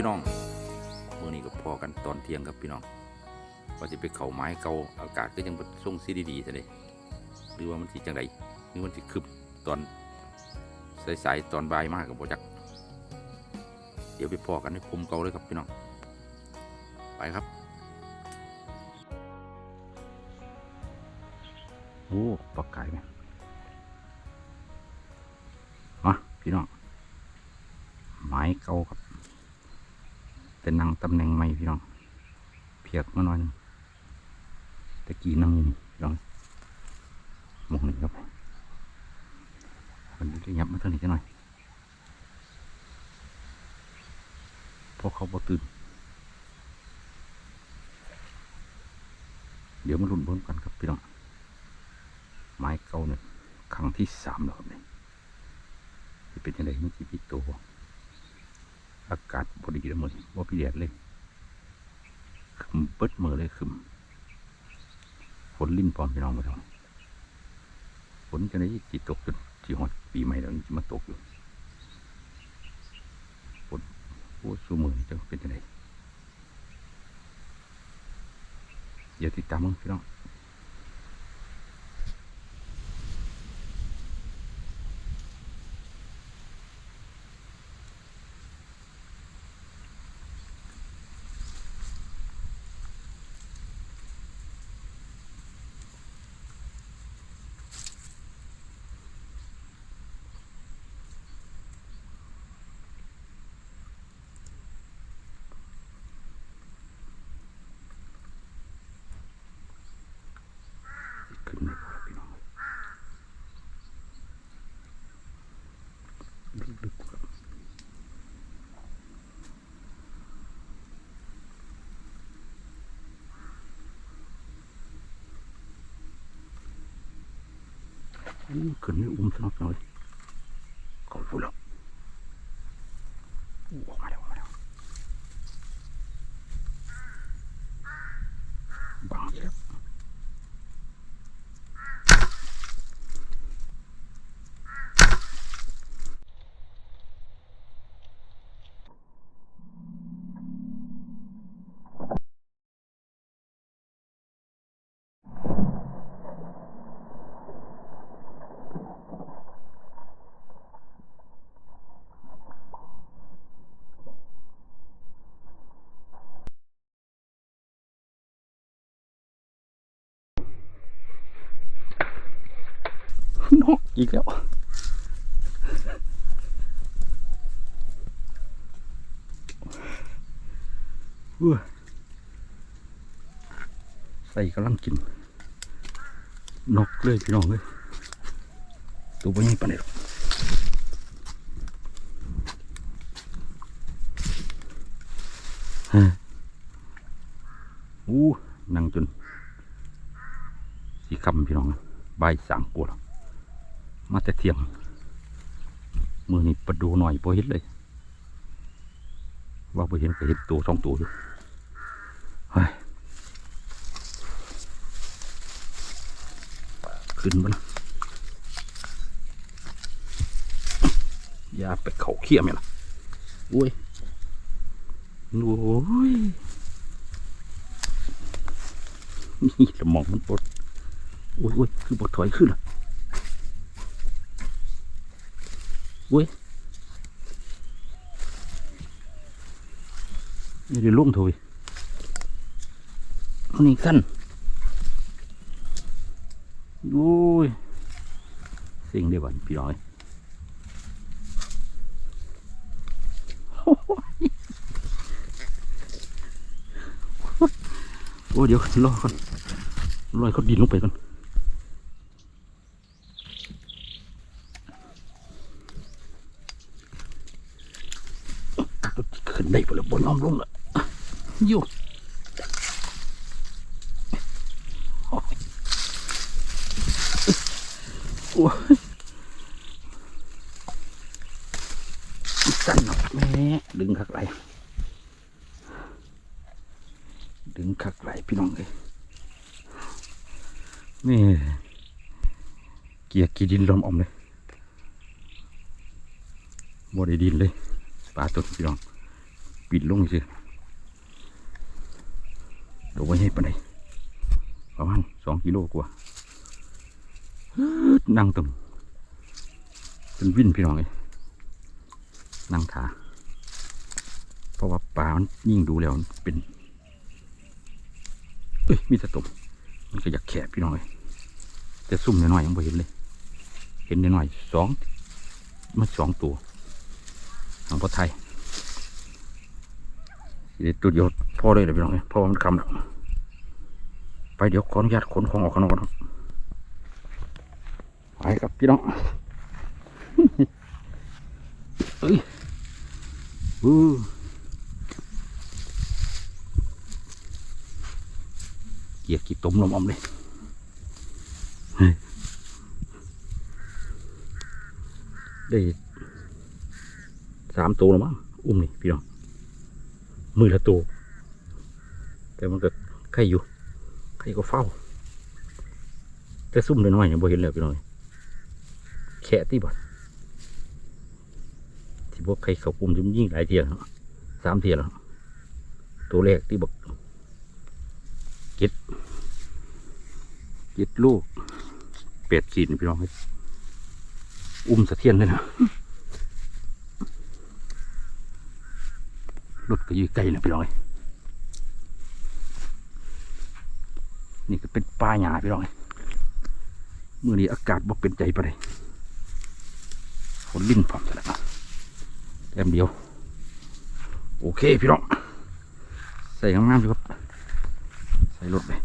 พี่น้องเมื่อนี้ก็พอกันตอนเที่ยงครับพี่น้องว่าจะไปเข่าไม้เกาอากาศก็ยังบ่ส่งซีดีๆซะเลยหรือว่ามันสิจังไดหรือมันสิคึบตอนสายๆตอนบ่ายมากกับบ่จักเดี๋ยวไปพอกันในคุมเกาเลยครับพี่น้อง ไปครับโอ้ปลากไก่ไหมมาพี่น้องไม้เก่าครับ เป็นนั่งตำแหน่งใหม่พี่น้องเพียกมาหน่อยหนึ่งตะกี้นั่งอยู่นี่พี่น้องมองหนี่งครับมันจะยับมาทางนี้จะหน่อยเพราะเขาบ่ตื่น เดี๋ยวมาลุ้นเบิ่งกันครับพี่น้อง ไม้เก่าเนี่ยครั้งที่สามแล้วครับเนี่ยที่เป็นยังไงมันสิพิโต อากาศบดีแล้วหมดว่าพี่แดดเลยขึ้นเปิดมือเลยขึ้นฝนลิ้นปลอมพี่น้องมาทำฝนจะได้จิตกจนจีฮอดปีใหม่แล้วนี่จะมาตกอยู่ฝนโอ้สูมือจะเป็นยังไงอย่าติดตามมึงพี่น้อง ขึ้นไม่พอแล้วพี่น้องลึกๆครับอู้ขึ้นไม่อุ้มสนับหน่อยเขาพูดแล้วอู้ออกมาแล้วออกมาแล้วบังเยอะ นก อีกแล้วว้ยใส่กำลังกิน นกเลยพี่น้องเลยตัวบ่ใหญ่ปานใดหรอกฮะอู้นั่งจนสีคำพี่น้องใบสามกัวแล้ว มาแต่เที่ยง มือนี่ประดูหน่อยพอเห็นเลย ว่าพอเห็นก็เห็นตัวสองตัวอยู่เฮ้ยขึ้นมาละอย่าไปเขาเขี้ยมไหมล่ะโอ้ยโอ้ยนี่สมองมันปวดโอ้ยโอ้ยคือบดถอยขึ้นล่ะ อุ้ยนี่เดี๋ยวลุ่มถุยอันนี้สั้นอุ้ยสิ่งเดียวกันพี่น้อยโอ้ยเดี๋ยวรอก่อนรอยเขาดินลงไปก่อน ขึ้นได้ปะเลยบนน้อมลงละอยู่โอ้ยโอ้ยสั้นหน่อยแม่ดึงขักไหลดึงขักไหลพี่น้องเลยนี่เกียร์กีดินลมอมเลยบ่ได้ดินเลยปลาตัวพี่น้อง ปิดลงสิเดี๋ยวไว้ให้ปานใดประมาณสองกิโลกว่านั่งตรงเป็นวิ่นพี่น้องเลยนั่งถาเพราะว่าปลามันยิ่งดูแล้วเป็นเอ้ยมีแตะตุ่มมันก็อยากแขะพี่น้องเลยแต่ซุ่มน้อยๆยังไม่เห็นเลย เห็นน้อยๆสองมันสองตัวทางพอไทยสิได้ ตัวเดียวพอเลยเลยพี่น้องเพราะว่ามันคำแล้วไปเดี๋ยวขออนุญาตขนของออกข้างนอกก่อนครับไปครับพี่น้องเอ้ยอู้เกียร์กี่ต้มลมอมเลยได้สามตัวแล้วมั้งอุ้มนี่พี่น้อง มือละตัวแต่มันก็ไข่อยู่ไข่ก็เฝ้า แต่ซุ่มน้อยๆเนี่ยบ่เห็นแล้วพี่น้องแค่ที่บ่ที่พวกไข่เขาปุ่มจะยิ่งหลายเทียแล้วสามเทียแล้วตัวแรกที่บอกเก็ดเก็ดลูกเป็ดขีนพี่น้องอุ้มสะเทียนเลยนะ รถก็อยืดไกลนะพี่น้อยนี่ก็เป็นป่าหญ้าพี่น้อยมื่อนี้อากาศบ่เป็นใจไปเลยฝนลิ้นพร้อมแล้วนะแต้มเดียว โอเคพี่น้อง ใส่งามๆอยู่ครับ ใส่รถเลย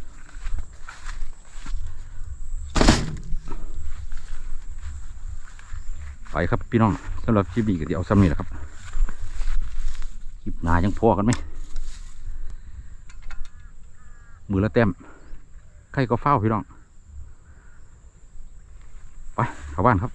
ไปครับพี่น้องสำหรับคลิปนี้ก็เดี๋ยวเอาซ้ำนี่แหละครับ คลิปหนายังพอกันไหมมือละเต็มใครก็เฝ้าพี่น้อง ไปเข้าบ้านครับ